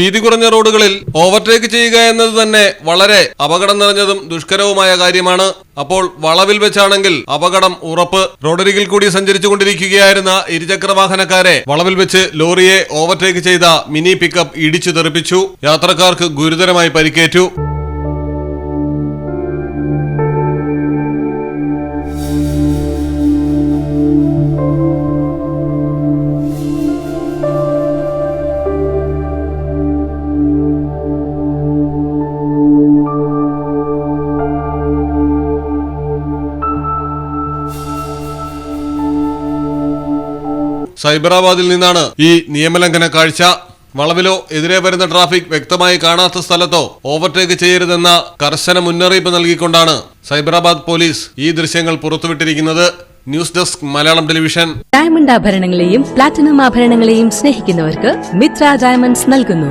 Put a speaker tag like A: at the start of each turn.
A: വീതി കുറഞ്ഞ റോഡുകളിൽ ഓവർടേക്ക് ചെയ്യുക എന്നത് തന്നെ വളരെ അപകടം നിറഞ്ഞതും ദുഷ്കരവുമായ കാര്യമാണ്. അപ്പോൾ വളവിൽ വെച്ചാണെങ്കിൽ അപകടം ഉറപ്പ്. റോഡരികിൽ കൂടി സഞ്ചരിച്ചുകൊണ്ടിരിക്കുകയായിരുന്ന ഇരുചക്ര വാഹനക്കാരെ വളവിൽ വെച്ച് ലോറിയെ ഓവർടേക്ക് ചെയ്ത മിനി പിക്കപ്പ് ഇടിച്ചു തെറിപ്പിച്ചു. യാത്രക്കാർക്ക് ഗുരുതരമായി പരിക്കേറ്റു. സൈബറാബാദിൽ നിന്നാണ് ഈ നിയമലംഘന കാഴ്ച. വളവിലോ എതിരെ വരുന്ന ട്രാഫിക് വ്യക്തമായി കാണാത്ത സ്ഥലത്തോ ഓവർടേക്ക് ചെയ്യരുതെന്ന കർശന മുന്നറിയിപ്പ് നൽകിക്കൊണ്ടാണ് സൈബറാബാദ് പോലീസ് ഈ ദൃശ്യങ്ങൾ പുറത്തുവിട്ടിരിക്കുന്നത്. News desk Malayalam television.
B: Diamond ആഭരണങ്ങളെയും platinum ആഭരണങ്ങളെയും സ്നേഹിക്കുന്നവർക്ക് മിത്ര ഡയമണ്ട്സ് നൽകുന്നു.